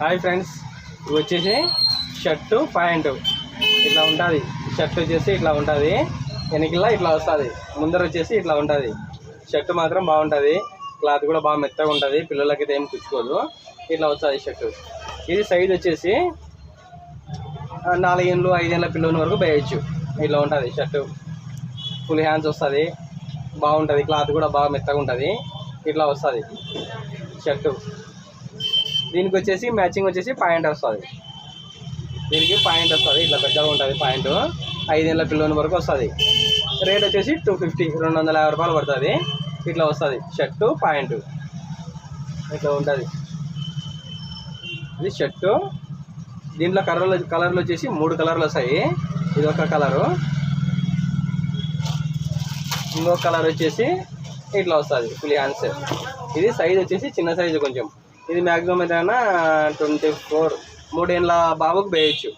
Hi friends ఇవి వచ్చేసి shirt pant. ఇట్లా ఉంటుంది. షర్ట్ వచ్చేసి ఇట్లా ఉంటుంది. వెనకిలా ఇట్లా వస్తుంది. ముందర వచ్చేసి ఇట్లా ఉంటుంది. షర్ట్ మాత్రం బాగుంటుంది. క్లాత్ కూడా బాగా మెత్తగా ఉంటుంది. పిల్లలకైతే ఏం పుచ్చుకోదు ఇట్లా వస్తుంది షర్టు. ఇది సైజ్ వచ్చేసి నాలుగేళ్ళు ఐదేళ్ళ పిల్లల వరకు వేయచ్చు. ఇట్లా ఉంటుంది షర్టు. ఫుల్ హ్యాండ్స్ వస్తుంది. బాగుంటుంది. క్లాత్ కూడా బాగా మెత్తగా ఉంటుంది. ఇట్లా వస్తుంది. షర్టు. దీనికి వచ్చేసి మ్యాచింగ్ వచ్చేసి పాయింట్ వస్తుంది. దీనికి పాయింట్ వస్తుంది. ఇట్లా పెద్దగా ఉంటుంది పాయింట్ ఐదేళ్ళ పిల్లల వరకు వస్తుంది. రేట్ వచ్చేసి టూ ఫిఫ్టీ రెండు వందల యాభై రూపాయలు పడుతుంది. ఇట్లా వస్తుంది. షర్టు పాయింట్ ఇట్లా ఉంటుంది. ఇది షర్టు. దీంట్లో కలర్లు కలర్లు వచ్చేసి మూడు కలర్లు వస్తాయి. ఇది ఒక కలరు. ఇంకొక కలర్ వచ్చేసి ఇట్లా వస్తుంది. ఫుల్ హ్యాండ్స్ ఇది సైజ్ వచ్చేసి చిన్న సైజు కొంచెం. ఇది మ్యాక్సిమం ఏదైనా ట్వంటీ ఫోర్ మూడేళ్ళ బాబుకు వేయచ్చు.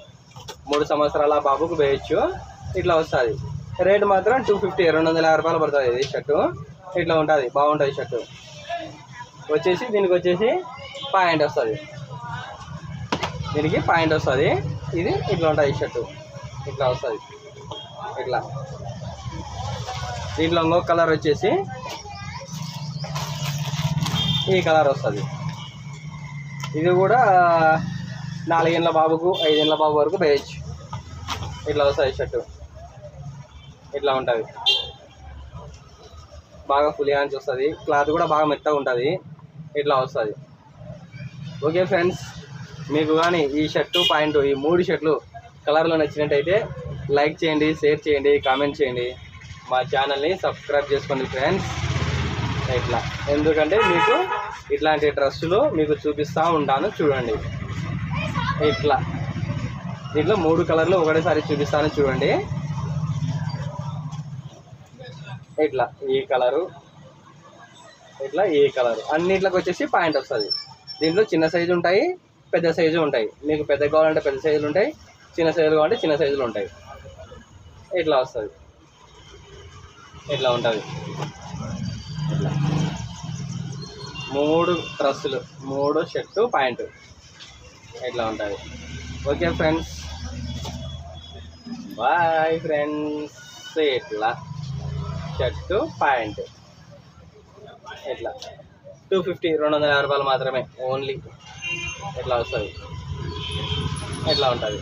మూడు సంవత్సరాల బాబుకు వేయచ్చు. ఇట్లా వస్తుంది. రేట్ మాత్రం టూ ఫిఫ్టీ రెండు వందల యాభై రూపాయలు పడుతుంది ఇది షర్టు. ఇట్లా ఉంటుంది బాగుంటుంది షర్టు. వచ్చేసి దీనికి వచ్చేసి పాయింట్ వస్తుంది. దీనికి పాయింట్ వస్తుంది. ఇది ఇట్లా ఉంటుంది షర్టు. ఇట్లా వస్తుంది. ఇట్లా. దీంట్లో ఇంకో కలర్ వచ్చేసి ఈ కలర్ వస్తుంది. ఇది కూడా నాలుగేళ్ళ బాబుకు ఐదేళ్ళ బాబు వరకు వేయచ్చు ఇట్లా వస్తుంది షర్టు. ఇట్లా ఉంటుంది. బాగా ఫుల్ వస్తుంది. క్లాత్ కూడా బాగా మెత్తగా ఉంటుంది. ఇట్లా వస్తుంది. ఓకే ఫ్రెండ్స్ మీకు కానీ ఈ షర్టు పాయింట్ ఈ మూడు షర్ట్లు కలర్లో నచ్చినట్టయితే లైక్ చేయండి షేర్ చేయండి కామెంట్ చేయండి. మా ఛానల్ని సబ్స్క్రైబ్ చేసుకోండి ఫ్రెండ్స్. ఇట్లా. ఎందుకంటే మీకు ఇట్లాంటి డ్రెస్సులు మీకు చూపిస్తూ ఉంటాను చూడండి. ఇట్లా. దీంట్లో మూడు కలర్లు ఒకటేసారి చూపిస్తాను చూడండి. ఇట్లా ఈ కలరు. ఇట్లా ఈ కలరు. అన్నిట్లోకి వచ్చేసి పాయింట్ వస్తుంది. దీంట్లో చిన్న సైజు ఉంటాయి పెద్ద సైజు ఉంటాయి. మీకు పెద్ద కావాలంటే పెద్ద సైజులు ఉంటాయి చిన్న సైజులు కావాలంటే చిన్న సైజులు ఉంటాయి. ఇట్లా వస్తుంది. ఇట్లా ఉంటుంది. ఇట్లా మూడు డ్రెస్సులు మూడు షర్టు ప్యాంటు. ఇట్లా ఉంటుంది? Okay friends. Boy friends. ఇట్లా షర్టు ప్యాంటు. ఇట్లా టూ ఫిఫ్టీ రెండు వందల యాభై రూపాయలు మాత్రమే ఓన్లీ. ఎట్లా వస్తుంది? ఎట్లా ఉంటుంది?